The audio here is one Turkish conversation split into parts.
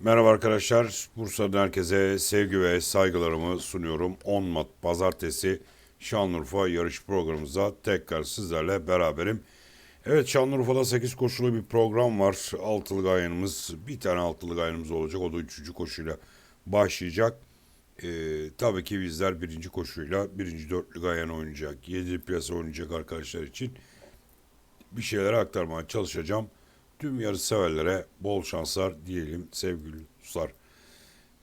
Merhaba arkadaşlar. Bursa'dan herkese sevgi ve saygılarımı sunuyorum. 10 Mart Pazartesi Şanlıurfa yarış programımızda tekrar sizlerle beraberim. Evet Şanlıurfa'da 8 koşulu bir program var. Altılı gayanımız, bir tane altılı gayanımız olacak. O da 3. koşuyla başlayacak. Ee, tabii ki bizler birinci koşuyla birinci dörtlü gayan oynayacak. 7 piyasa oynayacak arkadaşlar için bir şeyler aktarmaya çalışacağım. Tüm yarış severlere bol şanslar diyelim sevgili dostlar.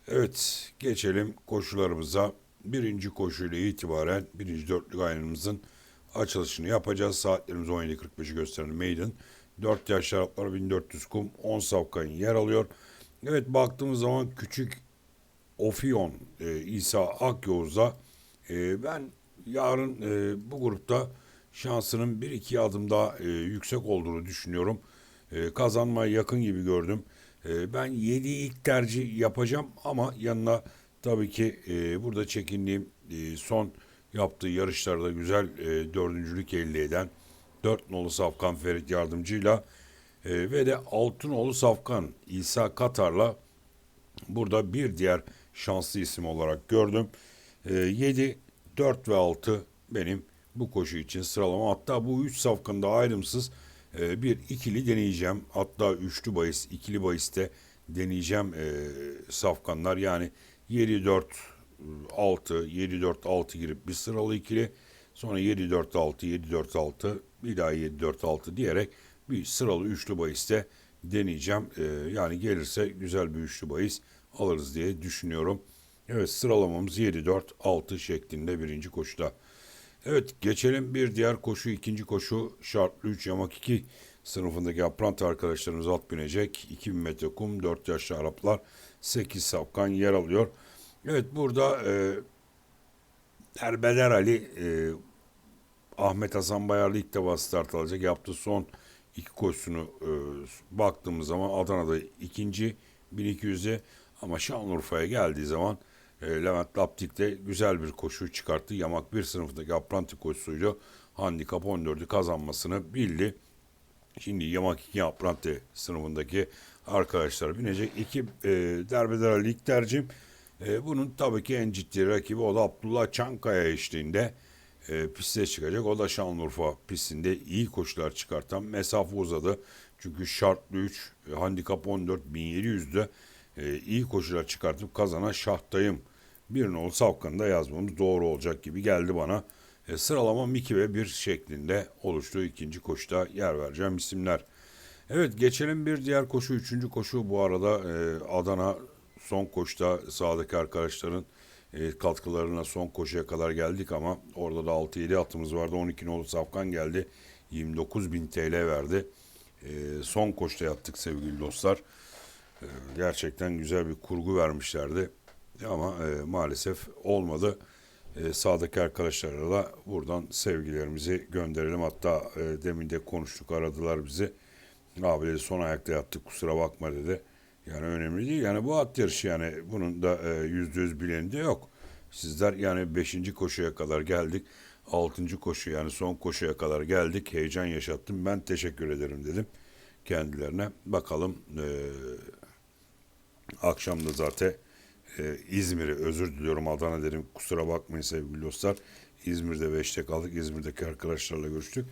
Evet geçelim koşularımıza. Birinci koşuyla itibaren birinci dörtlük ayınımızın açılışını yapacağız. Saatlerimiz 17.45'i gösteren Maiden. 4 yaş şaraplar 1400 kum 10 safkayın yer alıyor. Evet baktığımız zaman küçük Ofion e, İsa Akyoz'da e, ben yarın e, bu grupta şansının bir iki adım daha e, yüksek olduğunu düşünüyorum. E, kazanmaya yakın gibi gördüm. E, ben 7'yi ilk tercih yapacağım ama yanına tabii ki e, burada çekindiğim e, son yaptığı yarışlarda güzel e, dördüncülük elde eden 4 nolu Safkan Ferit yardımcıyla e, ve de Altınoğlu Safkan İsa Katar'la burada bir diğer şanslı isim olarak gördüm. E, 7, 4 ve 6 benim bu koşu için sıralama. Hatta bu 3 safkanda ayrımsız e, bir ikili deneyeceğim. Hatta üçlü bahis, ikili bahiste deneyeceğim e, safkanlar. Yani 7, 4, 6, 7, 4, 6 girip bir sıralı ikili. Sonra 7, 4, 6, 7, 4, 6, bir daha 7, 4, 6 diyerek bir sıralı üçlü bahiste deneyeceğim. E, yani gelirse güzel bir üçlü bahis alırız diye düşünüyorum. Evet sıralamamız 7, 4, 6 şeklinde birinci koşuda. Evet geçelim bir diğer koşu ikinci koşu şartlı 3 yamak 2 sınıfındaki aprant arkadaşlarımız at binecek. 2000 metre kum 4 yaşlı Araplar 8 sapkan yer alıyor. Evet burada e, Erbeder Ali e, Ahmet Hasan Bayarlı ilk defa start alacak. Yaptığı son iki koşusunu e, baktığımız zaman Adana'da ikinci 1200'e ama Şanlıurfa'ya geldiği zaman e, Levent Laptik'te güzel bir koşu çıkarttı. Yamak bir sınıfındaki apranti koşusuyla handikap 14'ü kazanmasını bildi. Şimdi Yamak 2 apranti sınıfındaki arkadaşlar binecek. İki e, derbeder lig tercihim. E, bunun tabii ki en ciddi rakibi o da Abdullah Çankaya eşliğinde e, piste çıkacak. O da Şanlıurfa pistinde iyi koşular çıkartan mesafe uzadı. Çünkü şartlı 3, e, handikap 14, 1700'de e, iyi koşular çıkartıp kazanan şahtayım. Bir nol Savkan'da yazmamız doğru olacak gibi geldi bana. E, sıralamam 2 ve 1 şeklinde oluştu. ikinci koşuda yer vereceğim isimler. Evet geçelim bir diğer koşu. Üçüncü koşu bu arada e, Adana son koşuda sağdaki arkadaşların e, katkılarına son koşuya kadar geldik ama orada da 6-7 atımız vardı. 12 nolu Safkan geldi. 29 bin TL verdi. E, son koşuda yaptık sevgili dostlar. E, gerçekten güzel bir kurgu vermişlerdi. Ama e, maalesef olmadı. E, sağdaki arkadaşlara da buradan sevgilerimizi gönderelim. Hatta e, demin de konuştuk aradılar bizi. Abi dedi son ayakta yattık kusura bakma dedi. Yani önemli değil. Yani bu at yarışı yani bunun da e, yüzde yüz bileni de yok. Sizler yani beşinci koşuya kadar geldik. Altıncı koşu yani son koşuya kadar geldik. Heyecan yaşattım. Ben teşekkür ederim dedim kendilerine. Bakalım e, akşam da zaten e, İzmir'i özür diliyorum Adana dedim kusura bakmayın sevgili dostlar. İzmir'de 5'te kaldık. İzmir'deki arkadaşlarla görüştük.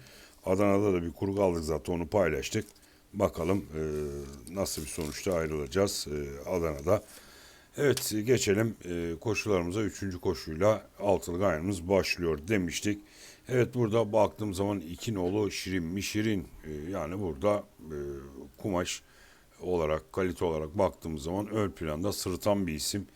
Adana'da da bir kurgu aldık zaten onu paylaştık. Bakalım e, nasıl bir sonuçta ayrılacağız e, Adana'da. Evet geçelim e, koşularımıza. Üçüncü koşuyla altılı gayrımız başlıyor demiştik. Evet burada baktığım zaman iki nolu şirin mi şirin e, yani burada e, kumaş olarak kalite olarak baktığımız zaman ön planda sırıtan bir isim.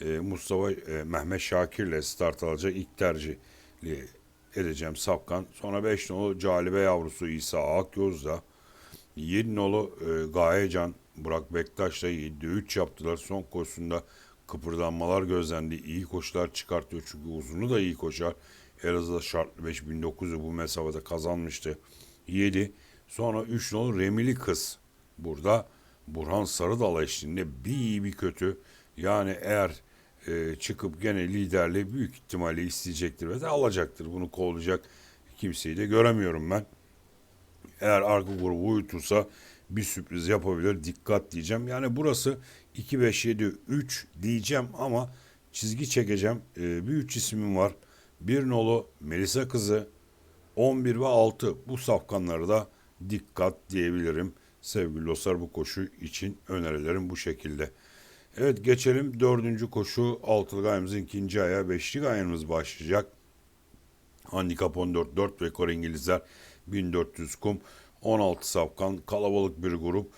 E, Mustafa e, Mehmet Şakir'le start alacak ilk tercihli edeceğim Sapkan. Sonra 5 nolu Calibe yavrusu İsa Akyoz'da. 7 nolu e, Gayecan Burak Bektaş'la 7'de 3 yaptılar. Son koşusunda kıpırdanmalar gözlendi. İyi koşular çıkartıyor çünkü uzunu da iyi koşar. Elazığ'da şartlı 5900'ü bu mesafede kazanmıştı. 7. Sonra 3 nolu Remili Kız. Burada Burhan Sarıdal eşliğinde bir iyi bir kötü. Yani eğer e, çıkıp gene liderliği büyük ihtimalle isteyecektir ve de alacaktır. Bunu kovlayacak kimseyi de göremiyorum ben. Eğer arka grubu uyutursa bir sürpriz yapabilir. Dikkat diyeceğim. Yani burası 2 5 7 3 diyeceğim ama çizgi çekeceğim. Ee, bir üç ismim var. Bir nolu Melisa kızı 11 ve 6 bu safkanları da dikkat diyebilirim. Sevgili dostlar bu koşu için önerilerim bu şekilde. Evet geçelim dördüncü koşu altılı gayemizin ikinci ayağı beşli gayemiz başlayacak. Handikap 14 4 rekor İngilizler 1400 kum 16 safkan kalabalık bir grup.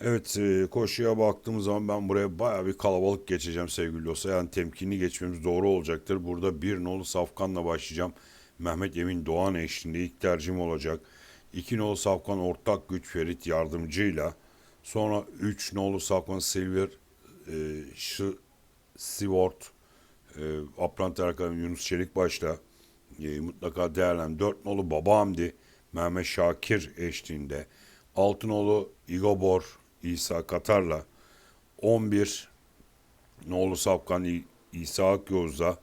Evet e, koşuya baktığımız zaman ben buraya baya bir kalabalık geçeceğim sevgili dostlar. Yani temkinli geçmemiz doğru olacaktır. Burada bir nolu safkanla başlayacağım. Mehmet Emin Doğan eşliğinde ilk tercihim olacak. 2 nolu safkan ortak güç Ferit yardımcıyla. Sonra 3 nolu safkan Silver e, Ş Sivort e, Apranti Erkan Yunus Çelik başla. E, mutlaka değerlen. 4 nolu Baba Hamdi Mehmet Şakir eşliğinde. Altınoğlu Igobor İsa Katar'la 11 Noğlu Safkan İ- İsa Akyoz'da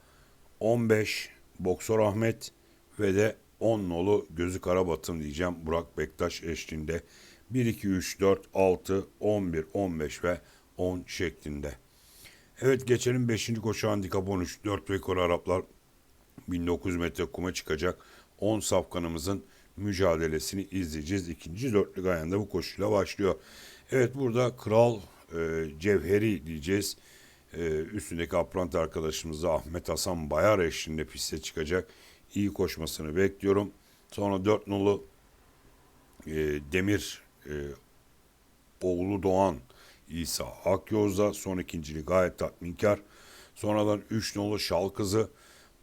15 Boksör Ahmet ve de 10 nolu Gözü Karabatım diyeceğim Burak Bektaş eşliğinde 1, 2, 3, 4, 6, 11, 15 ve 10 şeklinde. Evet geçelim 5. koşu handikap 13. 4 rekor Araplar 1900 metre kuma çıkacak 10 safkanımızın mücadelesini izleyeceğiz. İkinci dörtlük ayında bu koşuyla başlıyor. Evet burada Kral e, Cevheri diyeceğiz. E, üstündeki aprant arkadaşımız da Ahmet Hasan Bayar eşliğinde piste çıkacak. İyi koşmasını bekliyorum. Sonra dört nolu e, Demir e, oğlu Doğan İsa Akyoz'da son ikinciliği gayet tatminkar. Sonradan 3 nolu Şal kızı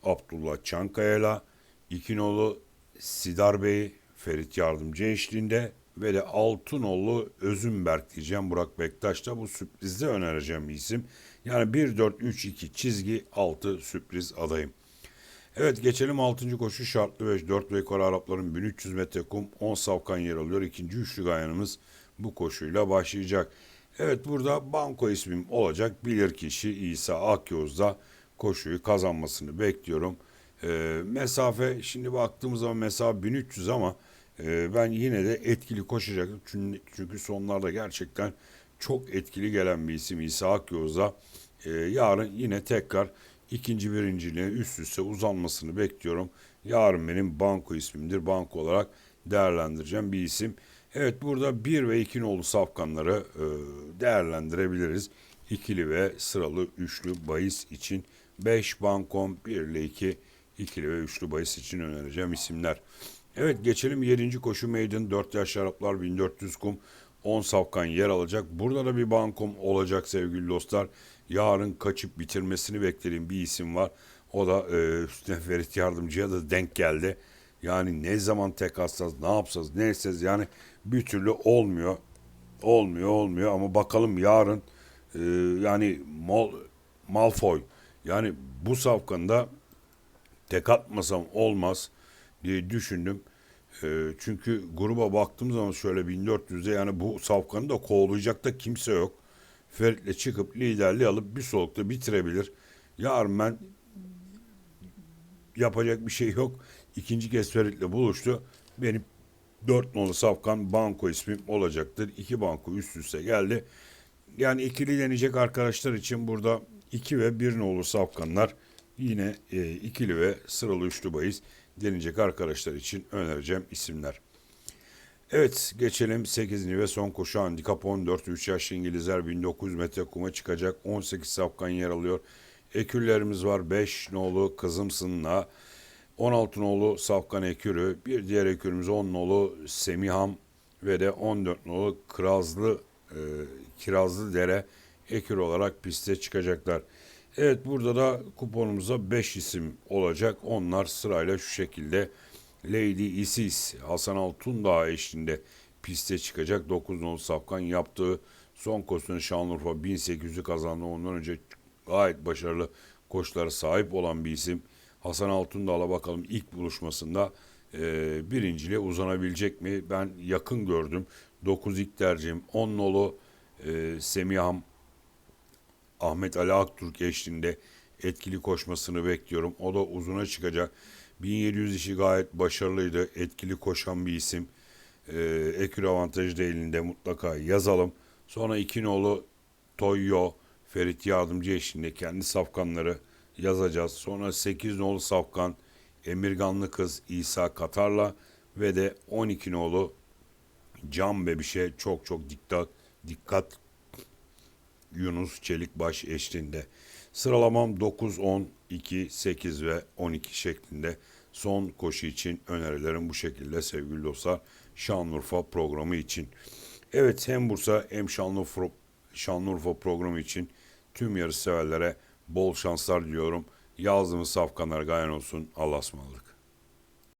Abdullah Çankaya'yla 2 nolu Sidar Bey Ferit Yardımcı eşliğinde ve de Altınoğlu Özümberk diyeceğim Burak Bektaş'ta bu sürprizde önereceğim bir isim. Yani 1-4-3-2 çizgi 6 sürpriz adayım. Evet geçelim 6. koşu şartlı 5 4 rekor Arapların 1300 metre kum 10 savkan yer alıyor. İkinci üçlü gayanımız bu koşuyla başlayacak. Evet burada banko ismim olacak. Bilir kişi İsa Akyoz'da koşuyu kazanmasını bekliyorum. Ee, mesafe şimdi baktığımız zaman mesafe 1300 ama e, ben yine de etkili koşacaktım. Çünkü, çünkü sonlarda gerçekten çok etkili gelen bir isim İsa Akyoz'da. Ee, yarın yine tekrar ikinci birinciliğe üst üste uzanmasını bekliyorum. Yarın benim banko ismimdir. Banko olarak değerlendireceğim bir isim. Evet burada bir ve iki nolu safkanları e, değerlendirebiliriz. İkili ve sıralı üçlü bahis için 5 bankom 1 ile 2 ikili ve üçlü bahis için önereceğim isimler. Evet geçelim 7. koşu meydan 4 yaş Araplar 1400 kum 10 safkan yer alacak. Burada da bir bankom olacak sevgili dostlar. Yarın kaçıp bitirmesini beklediğim bir isim var. O da e, üstüne Ferit Yardımcı'ya da denk geldi. Yani ne zaman tek atsanız ne yapsanız ne etseniz yani bir türlü olmuyor. Olmuyor olmuyor ama bakalım yarın e, yani Mal, Malfoy yani bu safkanda tek atmasam olmaz diye düşündüm. E, çünkü gruba baktığım zaman şöyle 1400'de yani bu safkanı da kovalayacak da kimse yok. Ferit'le çıkıp liderliği alıp bir solukta bitirebilir. Yarın ben yapacak bir şey yok. İkinci kez Ferit'le buluştu. Benim dört nolu safkan banko ismim olacaktır. İki banko üst üste geldi. Yani ikili deneyecek arkadaşlar için burada iki ve bir nolu safkanlar yine e, ikili ve sıralı üçlü bahis deneyecek arkadaşlar için önereceğim isimler. Evet geçelim 8. ve son koşu handikap 14 3 yaşlı İngilizler 1900 metre kuma çıkacak 18 safkan yer alıyor. Ekürlerimiz var 5 nolu Kızımsın'la 16 nolu Safkan Ekürü bir diğer ekürümüz 10 nolu Semiham ve de 14 nolu Kirazlı e, Kirazlı Dere ekür olarak piste çıkacaklar. Evet burada da kuponumuzda 5 isim olacak. Onlar sırayla şu şekilde Lady Isis Hasan Altundağ eşliğinde piste çıkacak. 9 nolu Safkan yaptığı son koşusunu Şanlıurfa 1800'ü kazandı. Ondan önce gayet başarılı koşulara sahip olan bir isim. Hasan Altundağ'la bakalım ilk buluşmasında e, birinciliğe uzanabilecek mi? Ben yakın gördüm. 9 ilk tercihim. 10 nolu e, Semiham Ahmet Ali Aktürk eşliğinde etkili koşmasını bekliyorum. O da uzuna çıkacak. 1700 işi gayet başarılıydı. Etkili koşan bir isim. e, ekür avantajı değilinde mutlaka yazalım. Sonra iki nolu Toyo Ferit Yardımcı eşliğinde kendi safkanları yazacağız. Sonra 8 nolu safkan Emirganlı Kız İsa Katar'la ve de 12 nolu Can Bebiş'e çok çok dikkat dikkat Yunus Çelikbaş eşliğinde. Sıralamam 9, 10, 2, 8 ve 12 şeklinde. Son koşu için önerilerim bu şekilde sevgili dostlar. Şanlıurfa programı için. Evet hem Bursa hem Şanlıurfa, Şanlıurfa programı için tüm yarış severlere bol şanslar diliyorum. Yazdığımız safkanlar gayen olsun. Allah'a ısmarladık.